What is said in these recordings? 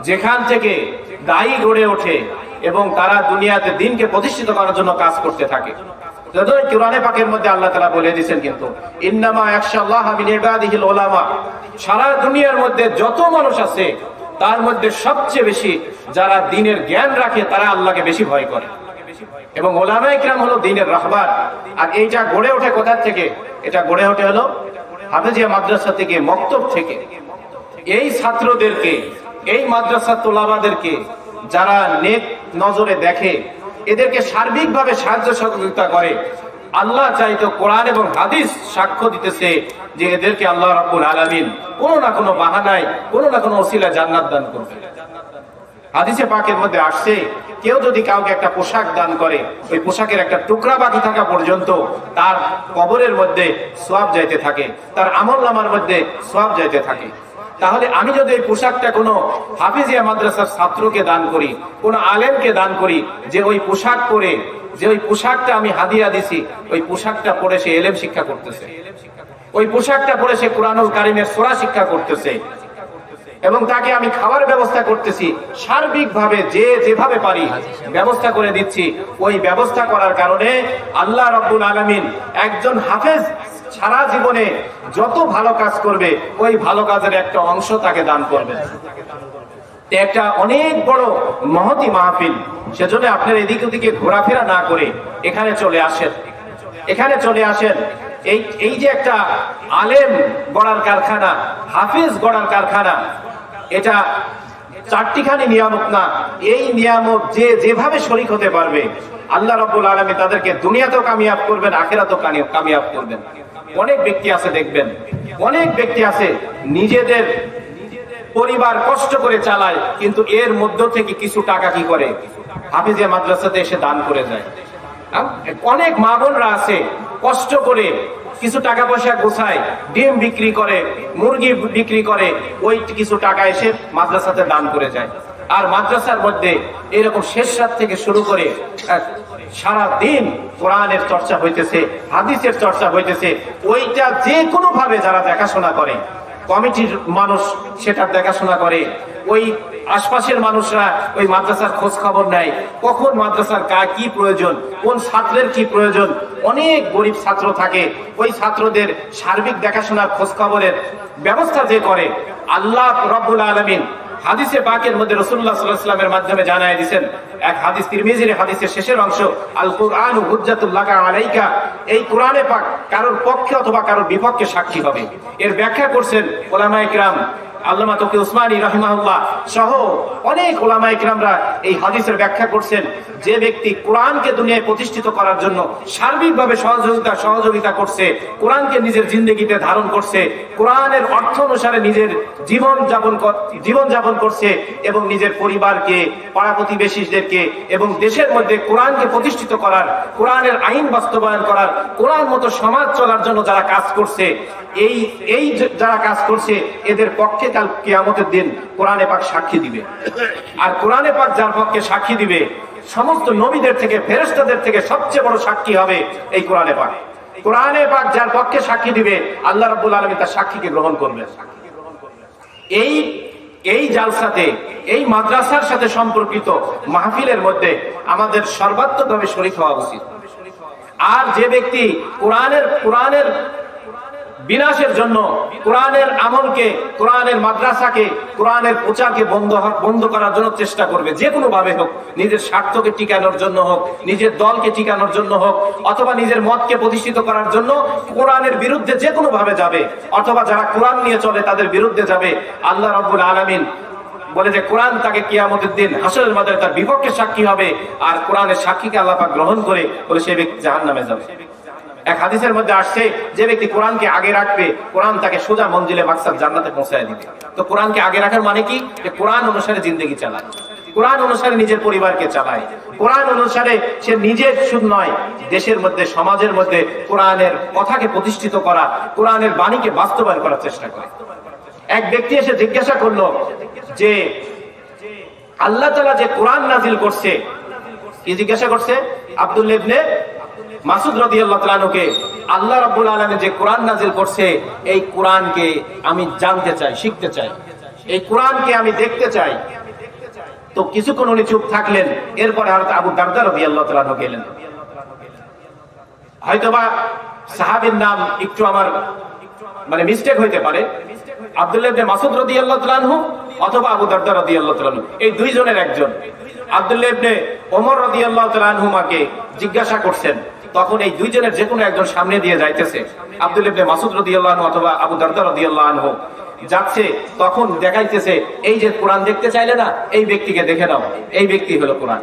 যেখান থেকে দায়ী গড়ে ওঠে এবং তারা দুনিয়াতে দিনকে প্রতিষ্ঠিত করার জন্য কাজ করতে থাকে। সারা দুনিয়ার মধ্যে সবচেয়ে বেশি যারা দিনের জ্ঞান রাখে, তারা আল্লাহকে বেশি ভয় করে। এবং দিনের আর এইটা গড়ে ওঠে কোথা থেকে? এটা গড়ে ওঠে হলো হাফেজিয়া মাদ্রাসা থেকে মক্তব থেকে। এই ছাত্রদেরকে এই মাদ্রাসা তোলাবাদেরকে যারা নেক নজরে দেখে, এদেরকে সার্বিকভাবে সাহায্য সহযোগিতা করে। আল্লাহ চাইতো কোরআন এবং হাদিস সাক্ষ্য দিতেছে যে এদেরকে আল্লাহ রাব্বুল আলামিন কোনো না কোনো বাহানায়, কোনো না কোনো ওসিলা জান্নাত দান করবে। হাদিসে পাকের মধ্যে আসছে, কেউ যদি কাউকে একটা পোশাক দান করে, ওই পোশাকের একটা টুকরা বাকি থাকা পর্যন্ত তার কবরের মধ্যে সোয়াব যাইতে থাকে, তার আমল নামার মধ্যে সোয়াব যাইতে থাকে। তাহলে আমি যদি এই পোশাকটা কোনো হাফিজিয়া মাদ্রাসার ছাত্রকে দান করি, কোনো আলেমকে দান করি, যে ওই পোশাক পরে, যে ওই পোশাকটা আমি হাদিয়া দিছি, ওই পোশাকটা পরে সে এলেম শিক্ষা করতেছে। ওই পোশাকটা পরে সে কোরআনুল কারিমের সোরা শিক্ষা করতেছে। এবং তাকে আমি খাওয়ার ব্যবস্থা করতেছি। সার্বিকভাবে যে যেভাবে পারি ব্যবস্থা করে দিচ্ছি। ওই ব্যবস্থা করার কারণে আল্লাহ রব্বুল আলমিন একজন হাফেজ সারা জীবনে যত ভালো কাজ করবে, ওই ভালো কাজের একটা অংশ তাকে দান করবে। একটা অনেক বড় মহতি মাহফিল। সেজন্য আপনার এদিক ওদিকে ঘোরাফেরা না করে এখানে চলে আসেন। এখানে চলে আসেন। এই এই যে একটা আলেম গড়ার কারখানা, হাফিজ গড়ার কারখানা এটা চারটিখানি নিয়ামত না, এই নিয়ামত যে যেভাবে শরিক হতে পারবে, আল্লাহ রব্বুল আলমী তাদেরকে দুনিয়াতেও কামিয়াব করবেন, আখেরাতেও কামিয়াব- করবেন। অনেক ব্যক্তি আছে, দেখবেন, অনেক ব্যক্তি আছে, নিজেদের পরিবার কষ্ট করে চালায়, কিন্তু এর মধ্য থেকে কিছু টাকা কি করে? হাফিজিয়া মাদ্রাসাতে এসে দান করে যায়। অনেক মা বোনরা আছে, কষ্ট করে কিছু টাকা পয়সা গোছায়, ডিম বিক্রি করে, মুরগি বিক্রি করে, ওই কিছু টাকা এসে মাদ্রাসাতে দান করে যায়। আর মাদ্রাসার মধ্যে এরকম শেষ রাত থেকে শুরু করে সারা দিন কোরআনের চর্চা হইতেছে, হাদিসের চর্চা হইতেছে। ওইটা যে কোনো ভাবে যারা দেখাশোনা করে, কমিটির মানুষ সেটা দেখাশোনা করে, ওই আশপাশের মানুষরা ওই মাদ্রাসার খোঁজ খবর নেয়। কখন মাদ্রাসার কা কি প্রয়োজন, কোন ছাত্রের কি প্রয়োজন? অনেক গরিব ছাত্র থাকে। ওই ছাত্রদের সার্বিক দেখাশোনার খোঁজ খবরের ব্যবস্থা যে করে, আল্লাহ রব্বুল আলমিন হাদিসে পাকের মধ্যে রসুল্লাহ সাল্লাহামের মাধ্যমে জানায় দিয়েছেন এক হাদিস তিরমিজির হাদিসের শেষের অংশ আল কোরআন হুজ্জাতুল্লাহ আলাইকা, এই কোরআনে পাক কারোর পক্ষে অথবা কারোর বিপক্ষে সাক্ষী হবে। এর ব্যাখ্যা করছেন ওলামা ইকরাম আল্লামা তকি উসমানী রহিমাহুল্লাহ সহ অনেক ওলামা ইকরামরা এই হাদিসের ব্যাখ্যা করছেন যে ব্যক্তি কোরআনকে দুনিয়ায় প্রতিষ্ঠিত করার জন্য সার্বিকভাবে সহযোগিতা সহযোগিতা করছে, কোরআনকে নিজের জিন্দগিতে ধারণ করছে, কোরআনের অর্থ অনুসারে নিজের জীবন যাপন জীবন যাপন করছে এবং নিজের পরিবারকে, পাড়া প্রতিবেশীদেরকে এবং দেশের মধ্যে কোরআনকে প্রতিষ্ঠিত করার, কোরআনের আইন বাস্তবায়ন করার, কোরআন মতো সমাজ চলার জন্য যারা কাজ করছে, এই এই যারা কাজ করছে, এদের পক্ষে কাল কিয়ামতের দিন কোরআনে পাক সাক্ষী দিবে। আর কোরআনে পাক যার পক্ষে সাক্ষী দিবে, সমস্ত নবীদের থেকে, ফেরেশতাদের থেকে সবচেয়ে বড় সাক্ষী হবে এই কোরআনে পাক। কোরআনে পাক যার পক্ষে সাক্ষী দিবে, আল্লাহ রাব্বুল আলামিন তার সাক্ষীকে গ্রহণ করবেন। এই এই জালসাতে, এই মাদ্রাসার সাথে সম্পর্কিত মাহফিলের মধ্যে আমাদের সর্বাত্মকভাবে শরীক হওয়া উচিত। আর যে ব্যক্তি কোরআনের কোরআনের বিনাশের জন্য কোরআনের আমলকে, কোরআনের মাদ্রাসাকে, কোরআনের প্রচারকে বন্ধ বন্ধ করার জন্য চেষ্টা করবে। যে কোনো ভাবে হোক, নিজের স্বার্থকে টিকানোর জন্য হোক, নিজের দলকে টিকানোর জন্য হোক, অথবা নিজের মতকে প্রতিষ্ঠিত করার জন্য কোরআনের বিরুদ্ধে যে কোনো ভাবে যাবে, অথবা যারা কোরআন নিয়ে চলে তাদের বিরুদ্ধে যাবে, আল্লাহ রব্বুল আলামিন বলে যে, কোরআন তাকে কিয়ামতের দিন হাসরের মাঝে তার বিপক্ষে সাক্ষী হবে, আর কোরআনের সাক্ষীকে আল্লাহ পাক গ্রহণ করে বলে সেই ব্যক্তি জাহান্নামে যাবে। এক হাদিসের মধ্যে আসছে, যে ব্যক্তি কোরআনকে আগে রাখবে, কোরআন তাকে সোজা মঞ্জিলে মাকসাদ জান্নাতে পৌঁছায় দিবে। তো কোরআনকে আগে রাখার মানে কি? যে কোরআন অনুসারে জিন্দগি চালায়। কোরআন অনুসারে নিজের পরিবারকে চালায়। কোরআন অনুসারে সে নিজের শুধু নয়, দেশের মধ্যে, সমাজের মধ্যে কোরআনের কথাকে প্রতিষ্ঠিত করা, কোরআনের বাণীকে বাস্তবায়ন করার চেষ্টা করে। এক ব্যক্তি এসে জিজ্ঞাসা করল যে, আল্লাহ তালা যে কোরআন নাজিল করছে, কি জিজ্ঞাসা করছে? আব্দুল ইবনে মাসুদ রাদিয়াল্লাহু তাআলাকে আল্লাহ রাব্বুল আলামিন যে কোরআন নাজিল করছে, এই কোরআনকে আমি জানতে চাই, শিখতে চাই। এই কোরআনকে আমি দেখতে চাই। তো কিছুক্ষণ উনি চুপ থাকলেন, এরপরে হয়তো আবু দারদার রবি আল্লাহ গেলেন। হয়তোবা সাহাবির নাম একটু আমার মানে মিস্টেক হইতে পারে। আব্দুল্লাহ মাসুদ রাদিয়াল্লাহু তাআলাহু অথবা আবু দারদা রাদিয়াল্লাহু তাআলাহু এই দুইজনের একজন। আব্দুল্লাহ ইবনে ওমর রাদিয়াল্লাহু তাআলাহুমাকে জিজ্ঞাসা করছেন তখন এই দুইজনের যে কোনো একজন সামনে দিয়ে যাইতেছে। আব্দুল্লাহ ইবনে মাসুদ রাদিয়াল্লাহু আনহু অথবা আবু দারদা রাদিয়াল্লাহু আনহু যাচ্ছে, তখন দেখাইতেছে, এই যে কোরআন দেখতে চাইলে না, এই ব্যক্তিকে দেখে নাও। এই ব্যক্তি হলো কোরআন।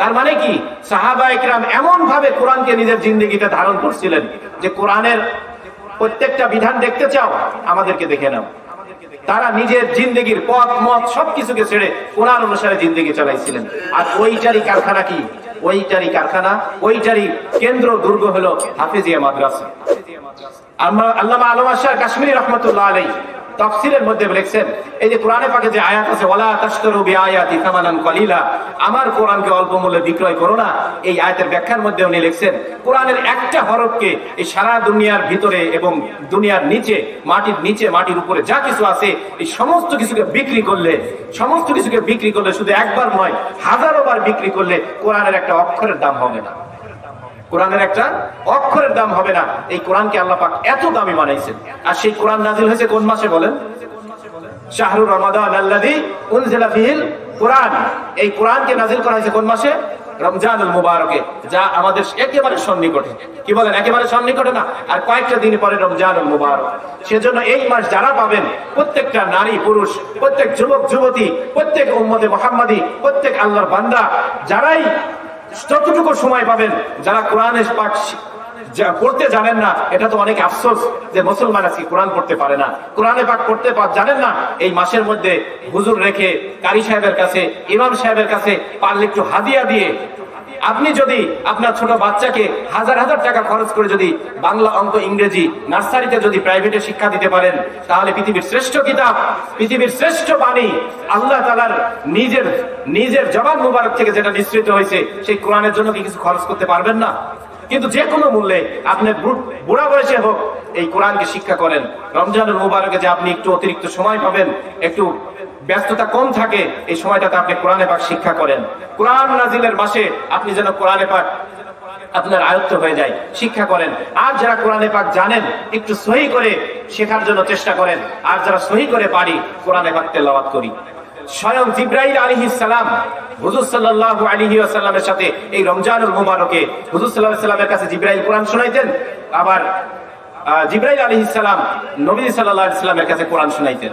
তার মানে কি? সাহাবা ইকরাম এমন ভাবে কোরআনকে নিজের জিন্দগিতে ধারণ করছিলেন যে কোরআনের প্রত্যেকটা বিধান দেখতে চাও, আমাদেরকে দেখে নাও। তারা নিজের জিন্দগির পথ, মত সবকিছুকে ছেড়ে কোরআন অনুসারে জিন্দগি চালাইছিলেন। আর ওইটারই কারখানা কি? ওইটারই কারখানা ওইটারই কেন্দ্র দুর্গ হলো হাফিজিয়া মাদ্রাসা। আমরা আলম আশা কাশ্মীর রহমতুল্লাহ আলাই তফসিলের মধ্যে লিখছেন এই যে কোরআনে পাকে যে আয়াত আছে, ওয়ালা তাশতারু বিআয়াতি থামানান কলিলা আমার কোরআনকে অল্প মূল্যে বিক্রয় করো না। এই আয়াতের ব্যাখ্যার মধ্যে উনি লিখছেন, কোরআনের একটা হরফকে এই সারা দুনিয়ার ভিতরে এবং দুনিয়ার নিচে, মাটির নিচে, মাটির উপরে যা কিছু আছে, এই সমস্ত কিছুকে বিক্রি করলে, সমস্ত কিছুকে বিক্রি করলে শুধু একবার নয়, হাজারো বার বিক্রি করলে কোরআনের একটা অক্ষরের দাম হবে না। কোরআনের একটা অক্ষরের দাম হবে না। এই কোরআনকে আল্লাহ এত দামি বানাইছেন। আর সেই কোরআন নাজিল হয়েছে কোন মাসে বলেন? শাহরুর রমাদান আল্লাযী উনজিলা ফিহিল কোরআন। এই কোরআনকে নাজিল করা হয়েছে কোন মাসে? রমজানুল মুবারকে, যা আমাদের একেবারে সন্নিকটে। কি বলেন, একেবারে সন্নিকটে না? আর কয়েকটা দিন পরে রমজানুল মুবারক। সেজন্য এই মাস যারা পাবেন, প্রত্যেকটা নারী, পুরুষ, প্রত্যেক যুবক, যুবতী, প্রত্যেক উম্মতে মোহাম্মদী, প্রত্যেক আল্লাহর বান্দা, যারাই যতটুকু সময় পাবেন, যারা কোরআনের পাক যা পড়তে জানেন না, এটা তো অনেক আফসোস যে মুসলমান আজকে কোরআন পড়তে পারে না। কোরআনে পাক পড়তে জানেন না, এই মাসের মধ্যে হুজুর রেখে কারি সাহেবের কাছে, ইমাম সাহেবের কাছে পারলে একটু হাদিয়া দিয়ে আপনি যদি আপনার ছোট বাচ্চাকে হাজার হাজার টাকা খরচ করে যদি বাংলা অঙ্ক ইংরেজি নার্সারিতে যদি প্রাইভেটে শিক্ষা দিতে পারেন, তাহলে পৃথিবীর শ্রেষ্ঠ কিতাব, পৃথিবীর শ্রেষ্ঠ বাণী আল্লাহ তালার নিজের নিজের জবান মুবারক থেকে যেটা নিঃসৃত হয়েছে, সেই কোরআনের জন্য কি কিছু খরচ করতে পারবেন না? কিন্তু যে কোনো মূল্যে আপনি বুড়া বয়সে হোক এই কোরআনকে শিক্ষা করেন। রমজানুল মুবারকে যে আপনি একটু অতিরিক্ত সময় পাবেন, একটু ব্যস্ততা কম থাকে, এই সময়টাতে আপনি কোরআনে পাক শিক্ষা করেন। কোরআন নাজিলের মাসে আপনি যেন কোরআনে পাক আপনার আয়ত্ত হয়ে যায়, শিক্ষা করেন। আর যারা কোরআনে পাক জানেন, একটু সহি করে শেখার জন্য চেষ্টা করেন। আর যারা সহি করে পারি, কোরআনে পাক তেলাওয়াত করি। স্বয়ং জিব্রাইল আলাইহিস সালাম, হুজুর সাল্লাল্লাহু আলাইহি ওয়াসাল্লামের সাথে এই রমজানুল মুবারকে হুজুর আলাইহি সাল্লামের কাছে জিব্রাইল কোরআন শোনাইতেন। আবার জিব্রাইল আলাইহিস সালাম নবী সাল্লাল্লাহু আলাইহি সাল্লামের কাছে কোরআন শোনাইতেন।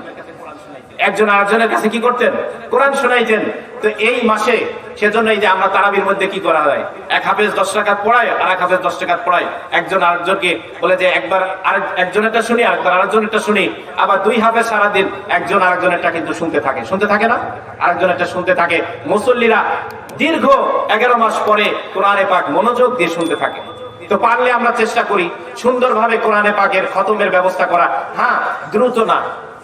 একজন আরেকজনের কাছে কি করতেন? কোরআন শোনাইতেন। তো এই মাসে সেজন্য এই যে আমরা তারাবির মধ্যে কি করা হয়? এক হাফেজ দশ টাকা পড়ায়, আর এক হাফেজ দশ টাকা পড়ায়। একজন আরেকজনকে বলে যে একবার আরেক একজনেরটা শুনি, আরেকবার আরেকজনেরটা শুনি। আবার দুই হাফেজ সারাদিন একজন আরেকজনেরটা কিন্তু শুনতে থাকে। শুনতে থাকে না? আরেকজনেরটা শুনতে থাকে। মুসল্লিরা দীর্ঘ এগারো মাস পরে কোরআনে পাক মনোযোগ দিয়ে শুনতে থাকে। তো পারলে আমরা চেষ্টা করি সুন্দরভাবে কোরআনে পাকের খতমের ব্যবস্থা করা। হ্যাঁ দ্রুত না।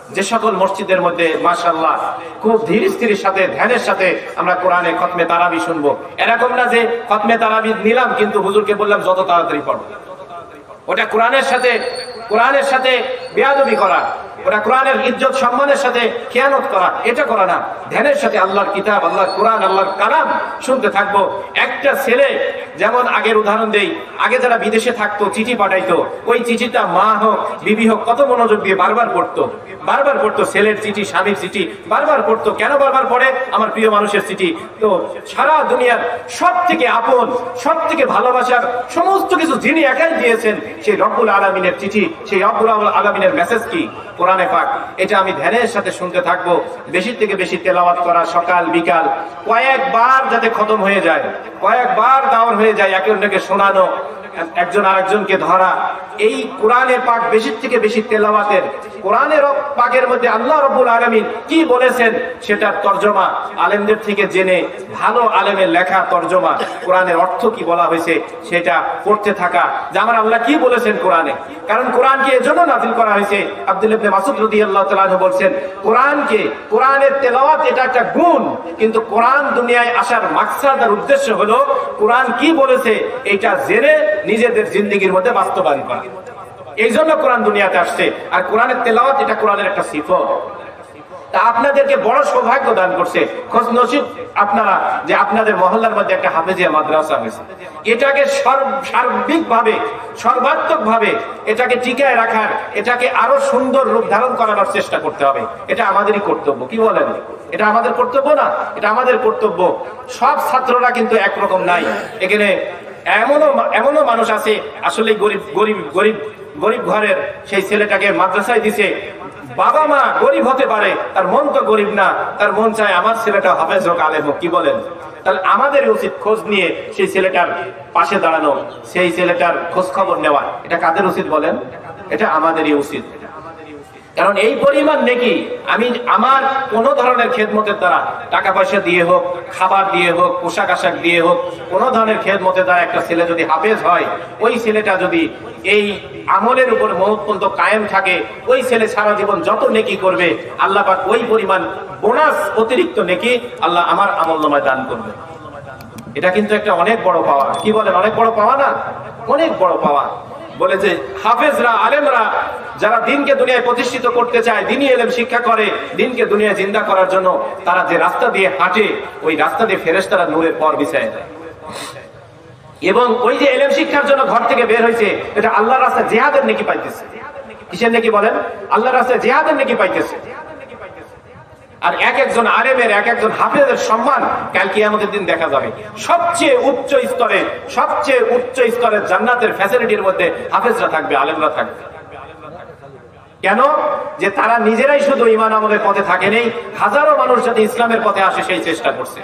যে সকল মসজিদের মধ্যে মাশাল্লাহ খুব ধীর স্থিরের সাথে, ধ্যানের সাথে আমরা কোরআনে খতমে তারাবি শুনব। এরকম না যে খতমে তারাবি নিলাম, কিন্তু হুজুরকে বললাম, যত তাড়াতাড়ি পড়ো। ওটা কোরআনের সাথে কোরআনের সাথে বেয়াদবি করা। ওটা কোরআনের ইজ্জত, সম্মানের সাথে খেয়ানত করা। এটা করা না। ধ্যানের সাথে আল্লাহর কিতাব, আল্লাহর কোরআন, আল্লাহর কালাম শুনতে থাকব। একটা ছেলে যেমন আগের উদাহরণ দেই, আগে যারা বিদেশে থাকতো, চিঠি পাঠাইতো, ওই চিঠিটা মা হোক, বিবি হোক, কত মনোযোগ দিয়ে বারবার পড়তো। বারবার পড়তো ছেলের চিঠি, স্বামীর চিঠি, বারবার পড়তো, কেন বারবার পড়ে? আমার প্রিয় মানুষের চিঠি। তো সারা দুনিয়ার সব থেকে আপন সব থেকে ভালোবাসার সমস্ত কিছু যিনি একাই দিয়েছেন, সেই রব্বুল আলমিনের চিঠি, সেই রব্বুল আলমিনের মেসেজ কি? কোরআনে পাক। এটা আমি ধ্যানের সাথে শুনতে থাকব। বেশি থেকে বেশি তেলাওয়াত করা সকাল, বিকাল, কয়েকবার যাতে খতম হয়ে যায়, কয়েকবার দাওয়ার হয়ে যায় একে অন্যকে শোনানো একজন আরেকজনকে ধরা। এই কোরআনের পাঠ বেশির থেকে বেশি তেলাওয়াতের কোরআনের পাকের মধ্যে আল্লাহ রব্বুল আলমিন কি বলেছেন সেটার তর্জমা আলেমদের থেকে জেনে ভালো আলেমের লেখা তর্জমা কোরআনের অর্থ কি বলা হয়েছে সেটা পড়তে থাকা। যে আমার আল্লাহ কি বলেছেন কোরআনে? কারণ কোরআনকে এজন্য নাজিল করা হয়েছে। আব্দুল ইবনে মাসুদ রাদিয়াল্লাহু তাআলা বলছেন, কোরআনকে, কোরআনের তেলাওয়াত এটা একটা গুণ, কিন্তু কোরআন দুনিয়ায় আসার মাকসাদ আর উদ্দেশ্য হলো কোরআন কি বলেছে এটা জেনে নিজেদের জিন্দগির মধ্যে বাস্তবায়ন করা। এই জন্য কোরআন দুনিয়াতে আসছে। আর কোরআনের তেলাওয়াত এটা কোরআনের একটা সিফত। তা আপনাদেরকে বড় সৌভাগ্য দান করছে। খোঁজ নসিব আপনারা যে আপনাদের মহল্লার মধ্যে একটা হাফেজিয়া মাদ্রাসা হয়েছে। এটাকে সার্বিক ভাবে সর্বাত্মক ভাবে এটাকে টিকায় রাখার, এটাকে আরও সুন্দর রূপ ধারণ করানোর চেষ্টা করতে হবে। এটা আমাদেরই কর্তব্য, কি বলেন? এটা আমাদের কর্তব্য না? এটা আমাদের কর্তব্য। সব ছাত্ররা কিন্তু একরকম নাই। এখানে এমনও এমনও মানুষ আছে আসলে গরিব গরিব গরিব। গরিব ঘরের সেই ছেলেটাকে মাদ্রাসায় দিছে। বাবা মা গরিব হতে পারে, তার মন তো গরিব না, তার মন চায় আমার ছেলেটা হবে হোক, আলেম হোক, কি বলেন? তাহলে আমাদের উচিত খোঁজ নিয়ে সেই ছেলেটার পাশে দাঁড়ানো, সেই ছেলেটার খোঁজ খবর নেওয়া। এটা কাদের উচিত বলেন? এটা আমাদেরই উচিত। কারণ এই পরিমাণ নেকি আমি আমার কোন ধরনের খেদমতের দ্বারা টাকা পয়সা দিয়ে হোক, খাবার দিয়ে হোক, পোশাক আশাক দিয়ে হোক, কোন ধরনের খেদমতের দ্বারা একটা ছেলে যদি হাফেজ হয়, ওই ছেলেটা যদি এই আমলের উপর মহৎপন্ত কায়েম থাকে, ওই ছেলে সারা জীবন যত নেকি করবে, আল্লাহ পাক ওই পরিমাণ বোনাস অতিরিক্ত নেকি আল্লাহ আমার আমল নামায় দান করবে। এটা কিন্তু একটা অনেক বড় পাওয়া। কি বলেন? অনেক বড় পাওয়া না? অনেক বড় পাওয়া। বলে যে, হাফেজরা, আলেমরা যারা দিনকে দুনিয়ায় প্রতিষ্ঠিত করতে চায়, দিনই এলেম শিক্ষা করে, দিনকে দুনিয়ায় জিন্দা করার জন্য তারা যে রাস্তা দিয়ে হাঁটে, ওই রাস্তা দিয়ে ফেরেস তারা নূরের পর বিছায় দেয়। এবং ওই যে এলেম শিক্ষার জন্য ঘর থেকে বের হয়েছে, এটা আল্লাহর রাস্তায় জেহাদের নাকি পাইতেছে। কিসের নাকি বলেন? আল্লাহর রাস্তায় জেহাদের নাকি পাইতেছে। আর এক একজন আলেমের, এক একজন হাফেজের সম্মান কাল কিয়ামতের দিন দেখা যাবে। সবচেয়ে উচ্চ স্তরে, সবচেয়ে উচ্চ স্তরের জান্নাতের ফ্যাসিলিটির মধ্যে হাফেজরা থাকবে, আলেমরা থাকবে। কেন? যে তারা নিজেরাই শুধু ইমান আমলের পথে থাকেনি, হাজারো মানুষ যাতে ইসলামের পথে আসে, সেই চেষ্টা করছে।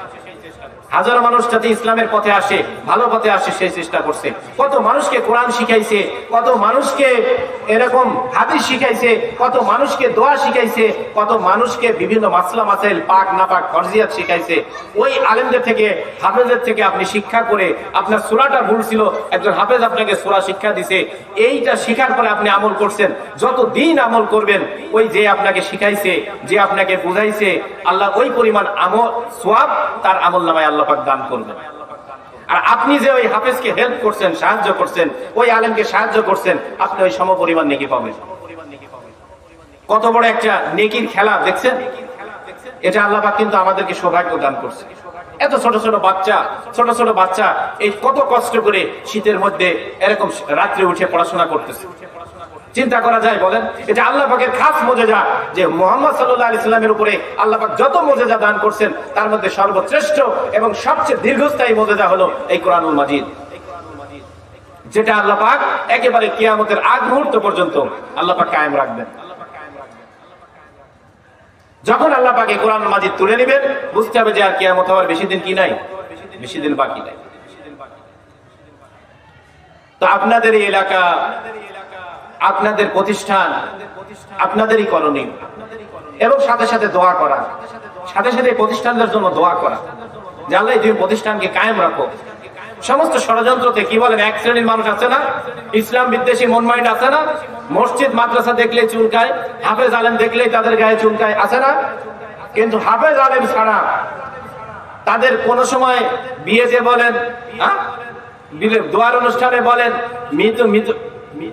হাজারো মানুষ যাতে ইসলামের পথে আসে, ভালো পথে আসে, সেই চেষ্টা করছে। কত মানুষকে কোরআন শিখাইছে, কত মানুষকে এরকম হাদিস শিখাইছে, কত মানুষকে দোয়া শিখাইছে, কত মানুষকে বিভিন্ন মাসলা, মাসাইল, পাক না পাক ফরজিয়াত শিখাইছে। ওই আলেমদের থেকে হাফেজের থেকে আপনি শিক্ষা করে আপনার সুরাটা ভুল ছিল, একজন হাফেজ আপনাকে সুরা শিক্ষা দিছে। এইটা শিখার পরে আপনি আমল করছেন। যত দিন আমল করবেন, ওই যে আপনাকে শিখাইছে, যে আপনাকে বুঝাইছে, আল্লাহ ওই পরিমাণ আমল, সোয়াব তার আমল নামায় আল্লাহ পাক দান করবেন। আর আপনি যে ওই হাফেজকে হেল্প করছেন, সাহায্য করছেন, ওই আলেমকে সাহায্য করছেন, আপনি ওই সম পরিমাণ নেকি পাবেন। কত বড় একটা নেকির খেলা, দেখছেন? এটা আল্লাহ কিন্তু আমাদেরকে সৌভাগ্য দান করছে। এত ছোট ছোট বাচ্চা, ছোট ছোট বাচ্চা, এই কত কষ্ট করে শীতের মধ্যে এরকম রাত্রে উঠে পড়াশোনা করতেছে। চিন্তা করা যায় বলেন এটা আল্লাহ পাকের খাস মজেজা, যে মোহাম্মদ সাল্লাহ আলি উপরে আল্লাহ পাক যত মজেজা দান করছেন, তার মধ্যে সর্বশ্রেষ্ঠ এবং সবচেয়ে দীর্ঘস্থায়ী মজেজা হলো এই কোরআনুল মাজিদ। যেটা আল্লাহ পাক একেবারে কিয়ামতের আগ মুহূর্ত পর্যন্ত আল্লাহ পাক কায়েম রাখবেন। যখন আল্লাহ পাক এই কোরআন মাজিদ তুলে নেবেন, বুঝতে হবে যে আর কিয়ামত হওয়ার বেশি দিন কি নাই? বেশি দিন বাকি নাই। তো আপনাদের এই এলাকা আপনাদের প্রতিষ্ঠান, আপনাদেরই করণীয় এবং সাথে সাথে দোয়া করা। সাথে সাথে প্রতিষ্ঠানদের জন্য দোয়া করা। জানলে তুমি প্রতিষ্ঠানকে কায়েম রাখো। সমস্ত ষড়যন্ত্রতে কি বলেন, এক শ্রেণির মানুষ আছে না? ইসলাম বিদ্বেষী, মন মাইন্ড আছে না? মসজিদ, মাদ্রাসা দেখলে চুলকায়, হাফেজ আলেম দেখলেই তাদের গায়ে চুলকায়, আছে না? কিন্তু হাফেজ আলেম ছাড়া তাদের কোন সময় বিয়ে যে বলেন হ্যাঁ? দোয়ার অনুষ্ঠানে বলেন, মৃত মৃত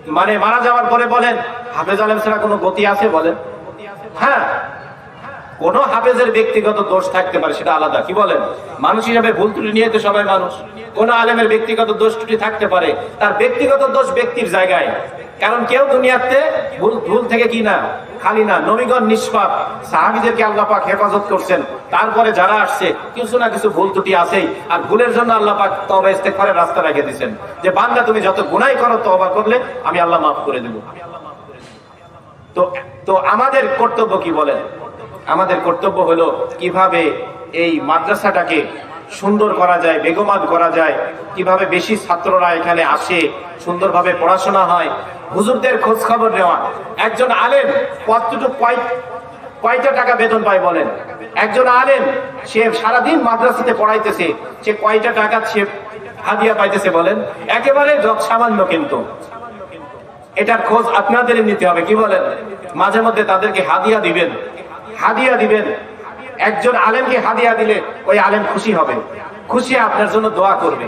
মানে মারা যাওয়ার পরে বলেন হাফেজ আলম ছাড়া কোনো গতি আছে বলেন? হ্যাঁ। কোন হাফেজের ব্যক্তিগত দোষ থাকতে পারে, সেটা আলাদা। কি বলেন? মানুষ হিসাবে ভুল ত্রুটি নিয়ে তো সবাই মানুষ। কোন আলেমের ব্যক্তিগত দোষ ত্রুটি থাকতে পারে, তার ব্যক্তিগত দোষ ব্যক্তির জায়গায়। কারণ কেউ দুনিয়াতে ভুল ভুল থেকে কি না, খালি না, নবীগণ নিষ্পাপ। সাহাবিদেরকে আল্লাহ পাক হেফাজত করছেন। তারপরে যারা আসছে, কিছু না কিছু ভুল ত্রুটি আছেই। আর ভুলের জন্য আল্লাহ পাক তবা ইস্তেগফারের রাস্তা রেখে দিয়েছেন। যে বান্দা তুমি যত গুনাই করো তবা করলে আমি আল্লাহ মাফ করে দেব। তো তো আমাদের কর্তব্য কি বলেন? আমাদের কর্তব্য হলো কীভাবে এই মাদ্রাসাটাকে সুন্দর করা যায় বেগমাত করা যায়, কীভাবে বেশি ছাত্ররা এখানে আসে, সুন্দরভাবে পড়াশোনা হয়। হুজুরদের খোঁজ খবর নেওয়া। একজন আলেম কতটুকু কয়টা টাকা বেতন পায় বলেন? একজন আলেম, সে সারাদিন মাদ্রাসাতে পড়াইতেছে, সে কয়টা টাকা সে হাদিয়া পাইতেছে বলেন? একেবারে সামান্য কিন্তু। এটার খোঁজ আপনাদের নিতে হবে, কি বলেন? মাঝে মধ্যে তাদেরকে হাদিয়া দিবেন। হাদিয়া দিবেন। একজন আলেমকে হাদিয়া দিলে ওই আলেম খুশি হবে। খুশি আপনার জন্য দোয়া করবে।